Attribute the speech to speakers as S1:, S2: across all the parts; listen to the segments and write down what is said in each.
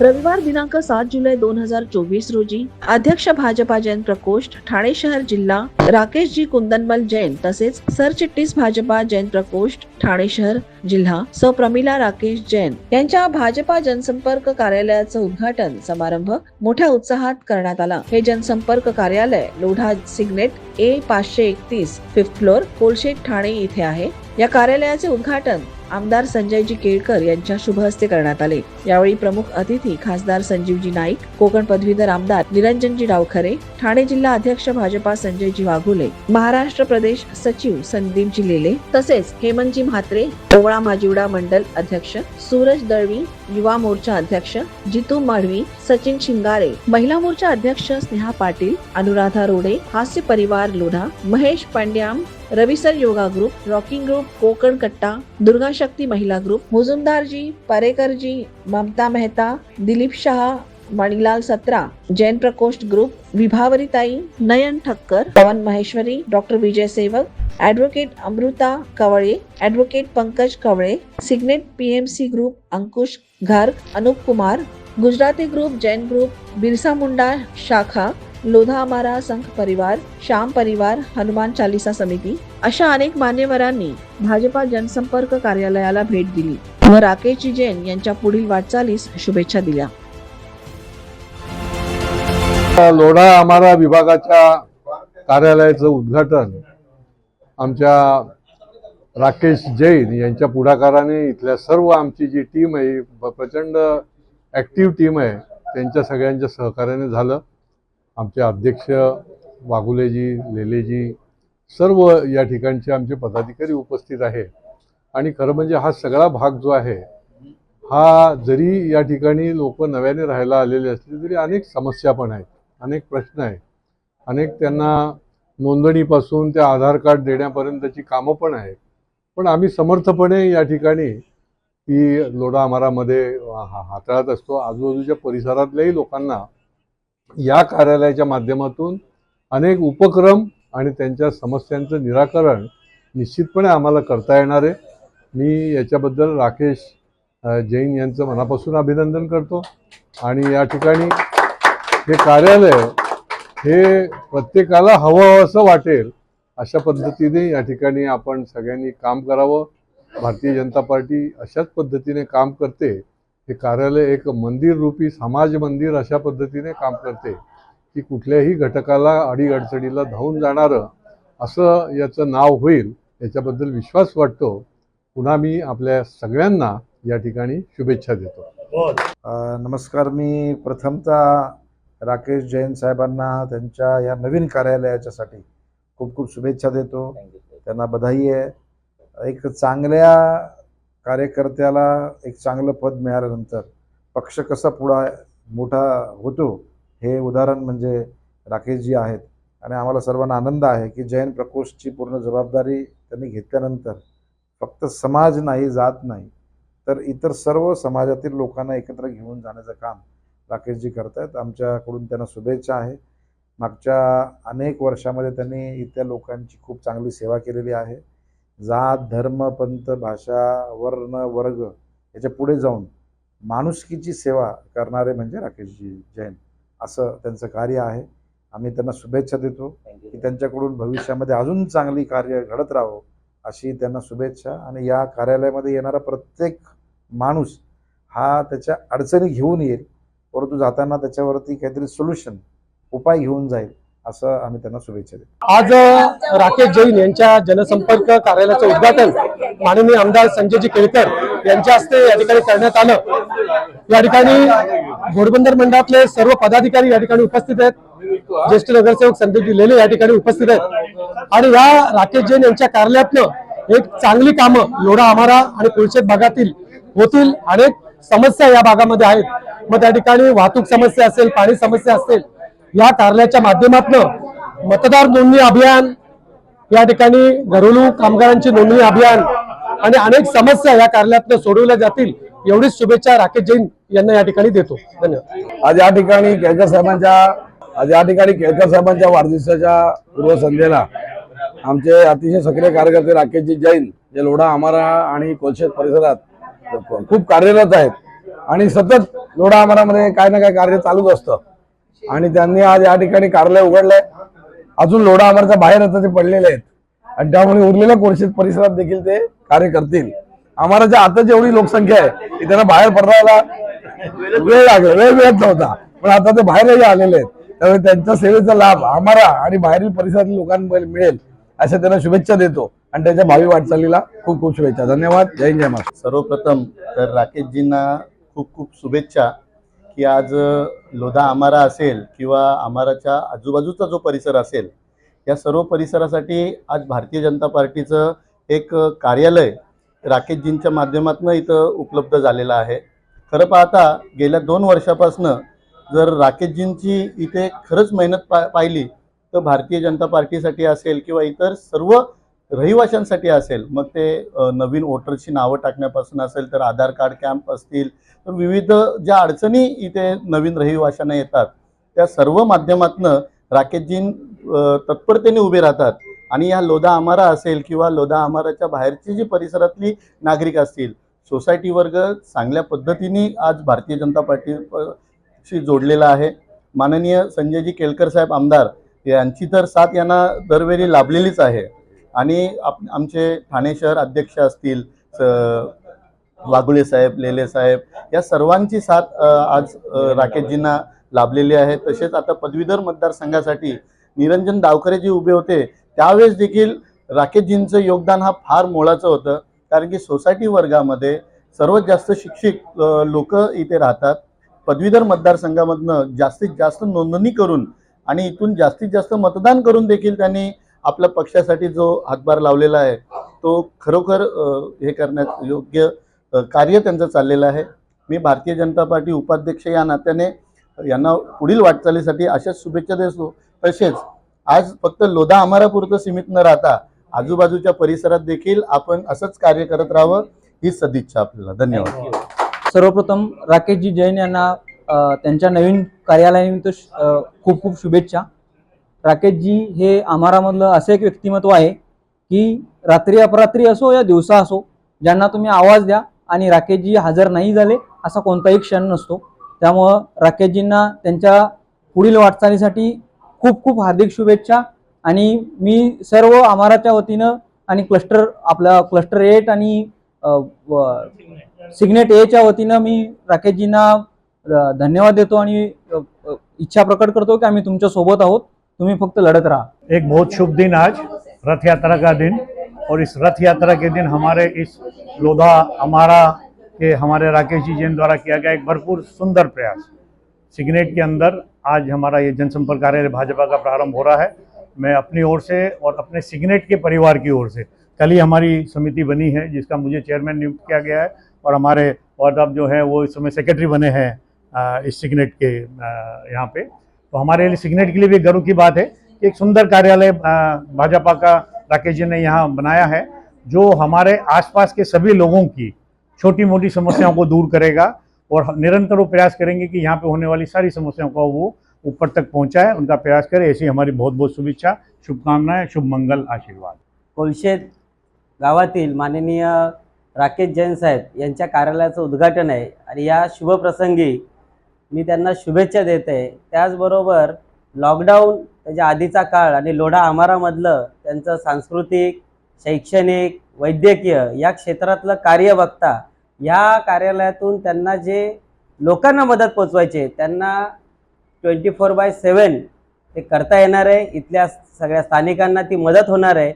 S1: रविवार दिनांक सात जुलै दोन हजार चोवीस रोजी अध्यक्ष भाजपा जैन प्रकोष्ठ ठाणे शहर जिल्हा राकेशजी कुंदनमल जैन तसेच सरचिटणीस भाजपा जैन प्रकोष्ठ ठाणे शहर जिल्हा स प्रमिला राकेश जैन यांच्या भाजपा जनसंपर्क कार्यालयाचं उद्घाटन समारंभ मोठ्या उत्साहात करण्यात आला. हे जनसंपर्क कार्यालय लोढा सिग्नेट ए पाचशे एकतीस फिफ्थ फ्लोअर कोलशेत ठाणे इथे आहे. या कार्यालयाचे उद्घाटन आमदार संजयजी केळकर यांच्या शुभ हस्ते करण्यात आले. यावेळी प्रमुख अतिथी खासदार संजीवजी नाईक कोकण पदवीधर आमदार निरंजनजी डावखरे ठाणे जिल्हा अध्यक्ष भाजपा संजयजी वाघुले महाराष्ट्र प्रदेश सचिव संदीपजी लेले तसेच हेमंतजी म्हात्रे ओवळा माजिवडा मंडल अध्यक्ष सूरज दळवी युवा मोर्चा अध्यक्ष जितू माळवी सचिन शिंगारे महिला मोर्चा अध्यक्ष स्नेहा पाटील अनुराधा रोडे हास्य परिवार Lodha Mahesh पांड्याम, Ravi sir yoga group, rocking group, Konkan Katta, Durga Shakti Mahila group Mujumdar ji Parekar ji Mamta Mehta, Dilip Shah, Manilal Satra, Jain प्रकोष्ठ group विभावरीताई Nayan Thakkar, Pawan Maheshwari, doctor Vijay Sevak advocate Amruta Kawale advocate Pankaj Kawale signet PMC group, Ankush Gharg Anup Kumar, Gujarati group, Jain group, Birsa Munda शाखा लोधा अमारा संघ परिवार श्याम परिवार हनुमान चालिसा समिती अशा अनेक मान्यवरांनी भाजपा जनसंपर्क कार्यालयाला भेट दिली व राकेशजी जैन यांच्या पुढील वाटचालीस शुभेच्छा दिल्या.
S2: लोढा आमारा विभागाच्या कार्यालयाचं उद्घाटन आमच्या राकेश जैन यांच्या पुढाकाराने इथल्या सर्व आमची जी टीम आहे प्रचंड ॲक्टिव्ह टीम आहे त्यांच्या सगळ्यांच्या सहकार्याने झालं. आमचे अध्यक्ष वाघुलेजी लेलेजी सर्व या ठिकाणचे आमचे पदाधिकारी उपस्थित आहे आणि खरं म्हणजे हा सगळा भाग जो आहे हा जरी या ठिकाणी लोक नव्याने राहायला आलेले असले तरी अनेक समस्या पण आहेत अनेक प्रश्न आहेत. अनेक त्यांना नोंदणीपासून ते आधार कार्ड देण्यापर्यंतची कामं पण आहेत. पण आम्ही समर्थपणे या ठिकाणी ती लोढा आमारामध्ये हा- हाताळत असतो. आजूबाजूच्या परिसरातल्याही लोकांना या कार्यालयाच्या माध्यमातून अनेक उपक्रम आणि त्यांच्या समस्यांचं निराकरण निश्चितपणे आम्हाला करता येणार आहे. मी याच्याबद्दल राकेश जैन यांचं मनापासून अभिनंदन करतो. आणि या ठिकाणी हे कार्यालय हे प्रत्येकाला हवं असं वाटेल अशा पद्धतीने या ठिकाणी आपण सगळ्यांनी काम करावं. भारतीय जनता पार्टी अशाच पद्धतीने काम करते. हे कार्यालय एक मंदिर रूपी समाज मंदिर अशा पद्धतीने काम करते की कुठल्याही घटकाला अडीअडचणीला धावून जाणारं असं याचं नाव होईल याच्याबद्दल विश्वास वाटतो. पुन्हा मी आपल्या सगळ्यांना या ठिकाणी शुभेच्छा देतो.
S3: नमस्कार. मी प्रथमतः राकेश जैन साहेबांना त्यांच्या या नवीन कार्यालयाच्यासाठी खूप खूप शुभेच्छा देतो. त्यांना बधाई आहे. एक चांगल्या कार्यकर्त्याला एक चांगलं पद मिळाल्यानंतर पक्ष कसा पुढा मोठा होतो हे उदाहरण म्हणजे राकेशजी आहेत. आणि आम्हाला सर्वांना आनंद आहे की जैन प्रकोष्ठची पूर्ण जबाबदारी त्यांनी घेतल्यानंतर फक्त समाज नाही जात नाही तर इतर सर्व समाजातील लोकांना एकत्र घेऊन जाण्याचं काम राकेशजी करत आहेत आमच्याकडून त्यांना शुभेच्छा आहे. मागच्या अनेक वर्षामध्ये त्यांनी इथल्या लोकांची खूप चांगली सेवा केलेली आहे. जात धर्म पंथ भाषा वर्ण वर्ग याच्यापुढे जाऊन माणुसकीची सेवा करणारे म्हणजे राकेशजी जैन. असं त्यांचं कार्य आहे. आम्ही त्यांना शुभेच्छा देतो की त्यांच्याकडून भविष्यामध्ये अजून चांगली कार्य घडत राहावं अशी त्यांना शुभेच्छा. आणि या कार्यालयामध्ये येणारा प्रत्येक माणूस हा त्याच्या अडचणी घेऊन येईल. परंतु जाताना त्याच्यावरती काहीतरी सोल्युशन उपाय घेऊन जाईल. असं आम्ही त्यांना शुभेच्छा देतो.
S4: आज राकेश जैन यांच्या जनसंपर्क कार्यालयाचं उद्घाटन माननीय आमदार संजयजी केळकर यांच्या हस्ते या ठिकाणी करण्यात आलं. या ठिकाणी घोडबंदर मंडळातले सर्व पदाधिकारी या ठिकाणी उपस्थित आहेत. ज्येष्ठ नगरसेवक संदीपजी लेले या ठिकाणी उपस्थित आहेत. आणि या राकेश जैन यांच्या कार्यालयातनं एक चांगली कामं लोढा आमारा आणि कुळशेत भागातील होतील अनेक समस्या या भागामध्ये आहेत. मग त्या ठिकाणी वाहतूक समस्या असेल पाणी समस्या असेल या कार्यालयाच्या माध्यमातून मतदार नोंदणी अभियान या ठिकाणी घरेलू कामगारांची नोंदणी अभियान आणि अनेक समस्या या कार्यालयातून सोडवल्या जातील एवढीच शुभेच्छा राकेश जैन यांना या ठिकाणी देतो. धन्यवाद.
S5: आज या ठिकाणी केळकर साहेबांच्या आज या ठिकाणी केळकर साहेबांच्या वाढदिवसाच्या पूर्वसंध्येला आमचे अतिशय सक्रिय कार्यकर्ते राकेशजी जैन जे लोढा आमारा आणि कोलशेत परिसरात खूप कार्यरत आहेत. आणि सतत लोढा आमारामध्ये काय ना काय कार्य चालूच असतं. आणि त्यांनी आज या ठिकाणी कार्यालय उघडलंय अजून लोढा आमारच्या बाहेर आता ते पडलेले आहेत. आणि त्यामुळे उरलेल्या कोरशेत परिसरात देखील ते कार्य करतील. आम्हाला आता जेवढी लोकसंख्या आहे की त्यांना बाहेर पडायला वेळ लागला. वेळ मिळत नव्हता. पण आता ते बाहेरही आलेले आहेत. त्यामुळे त्यांच्या सेवेचा लाभ आम्हाला आणि बाहेरील परिसरातील लोकांना मिळेल अशा त्यांना शुभेच्छा देतो. आणि त्याच्या भावी वाटचालीला खूप खूप शुभेच्छा. धन्यवाद. जय जय महाराज
S6: सर्वप्रथम तर राकेशजींना खूप खूप शुभेच्छा. की आज लोधा आमारा असेल किंवा आमाराच्या आजूबाजूचा जो परिसर असेल या सर्व परिसरासाठी आज भारतीय जनता पार्टीचं एक कार्यालय राकेशजींच्या माध्यमातून इथं उपलब्ध झालेलं आहे. खरं पाहता गेल्या दोन वर्षापासनं जर राकेशजींची इथे खरंच मेहनत पा पाहिली तर भारतीय जनता पार्टीसाठी असेल किंवा इतर सर्व रहिवाशांसाठी असेल मग ते नवीन वोटरची नावं टाकण्यापासून असेल तर आधार कार्ड कॅम्प असतील तर विविध ज्या अडचणी इथे नवीन रहिवाशांना येतात त्या सर्व माध्यमातनं राकेशजी तत्परतेने उभे राहतात. आणि या लोधा आमारा असेल किंवा लोधा आमाराच्या बाहेरची जी परिसरातली नागरिक असतील सोसायटी वर्ग चांगल्या पद्धतीने आज भारतीय जनता पार्टीशी जोडलेला आहे. माननीय संजयजी केळकर साहेब आमदार यांची तर साथ यांना दरवेळी लाभलेलीच आहे. आणि आप आमचे ठाणे शहर अध्यक्ष असतील स- वाघुले साहेब लेले साहेब या सर्वांची साथ आज राकेशजींना लाभलेली आहे. तसेच आता पदवीधर मतदारसंघासाठी निरंजन डावकरे जे उभे होते त्यावेळेस देखील राकेशजींचं योगदान हा फार मोलाचं होतं. कारण की सोसायटी वर्गामध्ये सर्वात जास्त शिक्षित लोक इथे राहतात. पदवीधर मतदारसंघामधनं जास्तीत जास्त नोंदणी करून आणि इथून जास्तीत जास्त मतदान करून देखील त्यांनी आपल्या पक्षासाठी जो हातभार लावलेला आहे तो खरोखर हे करण्यात योग्य कार्य त्यांचं चाललेलं आहे. मी भारतीय जनता पार्टी उपाध्यक्ष या नात्याने यांना पुढील वाटचालीसाठी अशाच शुभेच्छा देतो. तसेच आज फक्त लोधा आमारापुरतं सीमित न राहता आजूबाजूच्या परिसरात देखील आपण असंच कार्य करत राहावं ही सदिच्छा आपल्याला. धन्यवाद.
S7: सर्वप्रथम राकेशजी जैन यांना त्यांच्या नवीन कार्यालयानिमित्त खूप खूप शुभेच्छा. राकेशजी हे आम्हारामधलं असं एक व्यक्तिमत्व आहे की रात्री अपरात्री असो या दिवसा असो ज्यांना तुम्ही आवाज द्या आणि राकेशजी हजर नाही झाले असा कोणताही क्षण नसतो. त्यामुळं राकेशजींना त्यांच्या पुढील वाटचालीसाठी खूप खूप हार्दिक शुभेच्छा आणि मी सर्व आमाराच्या वतीनं आणि क्लस्टर आपल्या क्लस्टर एट आणि सिग्नेट एच्या वतीनं मी राकेशजींना धन्यवाद देतो आणि इच्छा प्रकट करतो की आम्ही तुमच्यासोबत आहोत. तुम्ही फक्त लढत राहा.
S8: एक बहुत शुभ दिन आज, रथ यात्रा का दिन। और इस रथ यात्रा के दिन हमारे इस लोधा, हमारा के हमारे राकेश जी जैन द्वारा किया गया एक भरपूर सुंदर प्रयास। सिग्नेट के अंदर आज हमारा ये जनसंपर्क कार्यालय भाजपा का प्रारंभ हो रहा है। मैं अपनी ओर से और अपने सिग्नेट के परिवार की ओर से, कल ही हमारी समिति बनी है, जिसका मुझे चेयरमैन नियुक्त किया गया है। और हमारे वार्ड जो है वो इस समय सेक्रेटरी बने हैं इस सिग्नेट के यहाँ पे। तो हमारे लिए सिग्नेट के लिए भी गर्व की बात है एक सुंदर कार्यालय भाजपा का राकेश जी ने यहाँ बनाया है जो हमारे आसपास के सभी लोगों की छोटी मोटी समस्याओं को दूर करेगा और निरंतर वो प्रयास करेंगे कि यहाँ पे होने वाली सारी समस्याओं को वो ऊपर तक पहुँचाए उनका प्रयास करे ऐसी हमारी बहुत बहुत शुभेच्छा शुभकामनाएं शुभ मंगल आशीर्वाद।
S9: कोलशेत गावातील माननीय राकेश जैन साहेब यांच्या कार्यालयाचं उद्घाटन आहे आणि या शुभप्रसंगी मी त्यांना शुभेच्छा देत. आहे त्याचबरोबर लॉकडाऊन त्याच्या आधीचा काळ आणि लोढा आमारामधलं त्यांचं सांस्कृतिक शैक्षणिक वैद्यकीय या क्षेत्रातलं कार्य बघता या कार्यालयातून त्यांना जे लोकांना मदत पोचवायचे त्यांना ट्वेंटी फोर बाय सेवन ते करता येणार आहे. इथल्या सगळ्या स्थानिकांना ती मदत होणार आहे.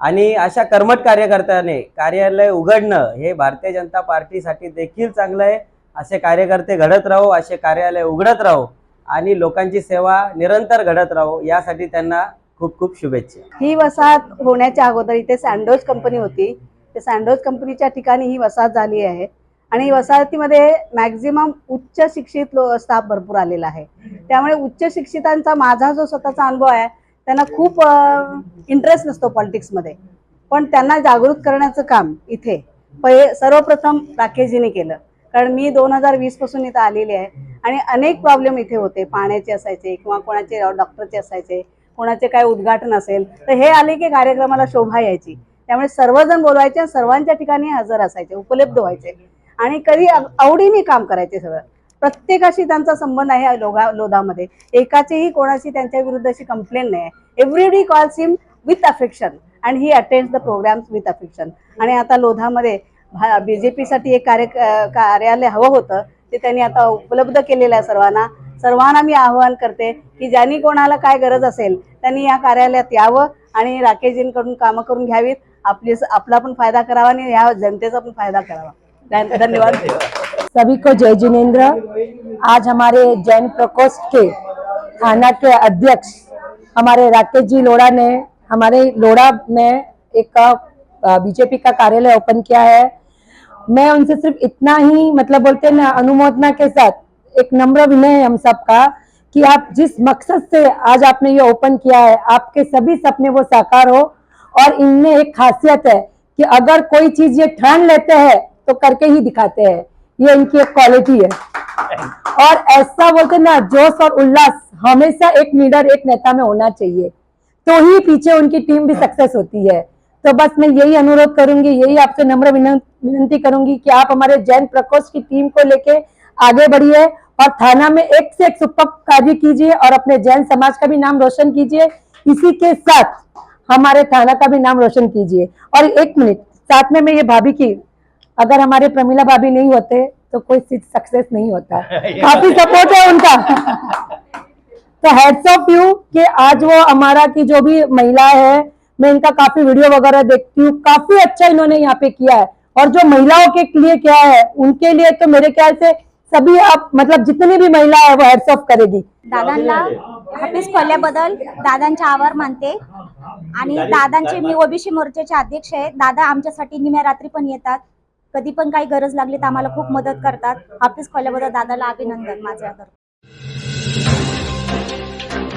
S9: आणि अशा कर्मट कार्यकर्त्याने कार्यालय उघडणं हे भारतीय जनता पार्टीसाठी देखील चांगलं आहे. असे कार्यकर्ते घडत राहो असे कार्यालय उघडत राहो आणि लोकांची सेवा निरंतर घडत राहो यासाठी त्यांना खूप खूप शुभेच्छा.
S10: ही वसाहत होण्याच्या अगोदर इथे सँडोज कंपनी होती. ते सँडोज कंपनीच्या ठिकाणी ही वसाहत झाली आहे आणि वसाहतीमध्ये मॅक्झिमम उच्च शिक्षित लो स्टाफ भरपूर आलेला आहे. त्यामुळे उच्च शिक्षितांचा माझा जो स्वतःचा अनुभव आहे त्यांना खूप इंटरेस्ट नसतो पॉलिटिक्समध्ये पण त्यांना जागृत करण्याचं काम इथे पहिले सर्वप्रथम राकेशजीने केलं. कारण मी दोन हजार वीसपासून इथं आलेली आहे. आणि अनेक प्रॉब्लेम इथे होते. पाण्याचे असायचे किंवा कोणाचे डॉक्टरचे असायचे कोणाचे काय उद्घाटन असेल तर हे आले की कार्यक्रमाला शोभा यायची. त्यामुळे सर्वजण बोलवायचे आणि सर्वांच्या ठिकाणी हजर असायचे उपलब्ध व्हायचे. आणि कधी आव- आवडीने काम करायचे सगळं. प्रत्येकाशी त्यांचा संबंध आहे लोगा लोधामध्ये. एकाचीही कोणाची त्यांच्या विरुद्ध अशी कंप्लेंट नाही आहे. Everyday calls him with affection and he attend the programs with affection आणि आता लोधामध्ये बी जे पीसाठी एक कार्य कार्यालय हवं होतं. ते त्यांनी आता उपलब्ध केलेलं आहे सर्वांना. सर्वांना मी आवाहन करते की ज्यांनी कोणाला काय गरज असेल त्यांनी या कार्यालयात यावं आणि राकेशजींकडून कामं करून घ्यावीत. आपली आपला पण फायदा करावा आणि या जनतेचा पण फायदा करावा. धन्यवाद.
S11: सभी को जय जिनेन्द्र आज हमारे जैन प्रकोष्ठ के थाना के अध्यक्ष हमारे राकेश जी लोढ़ा ने हमारे लोढ़ा में एक बीजेपी का कार्यालय ओपन किया है। मैं उनसे सिर्फ़ इतना ही मतलब बोलते हैं ना, अनुमोदना के साथ एक नम्र विनय है हम सबका कि आप जिस मकसद से आज आपने ये ओपन किया है, आपके सभी सपने वो साकार हो और इनमें एक खासियत है कि अगर कोई चीज़ ये ठान लेते हैं तो करके ही दिखाते हैं। ये इनकी एक क्वालिटी है। और ऐसा बोलते ना, जोश और उल्लास हमेशा एक लीडर एक नेता में होना चाहिए। तो ही पीछे उनकी टीम भी सक्सेस होती है। तो बस मैं यही अनुरोध करूँगी यही आपसे नम्र विनं- विनंती करूँगी कि आप हमारे जैन प्रकोष्ठ की टीम को लेके आगे बढ़िए और थाना में एक से एक सुपर कार्य कीजिए और अपने जैन समाज का भी नाम रोशन कीजिए। इसी के साथ हमारे थाना का भी नाम रोशन कीजिए। और एक मिनट साथ में मैं ये भाभी की अगर हमारे प्रमिला भाभी नहीं होते तो कोई सक्सेस नहीं होता। काफ़ी सपोर्ट है उनका। तो हेड्स ऑफ़ यू कि आज वो हमारा की जो भी महिला है मैं इनका काफी वीडियो वगैरह देखती हूँ। काफी अच्छा इन्होंने यहाँ पे किया है। और जो महिलाओं के लिए क्या है उनके लिए तो मेरे ख्याल से सभी आप मतलब जितनी भी महिला है वो हेड्स ऑफ करेगी।
S12: दादांना ऑफिस खोलल्याबद्दल दादांचे आभार मानते. आणि दादांचे मी ओबीसी मोर्चाचे अध्यक्ष आहे. दादा आमच्यासाठी निम्या रात्री पण येतात. कधी पण काही गरज लागली तर आम्हाला खूप मदत करतात. ऑफिस खोलल्याबद्दल दादाला अभिनंदन. माझ्या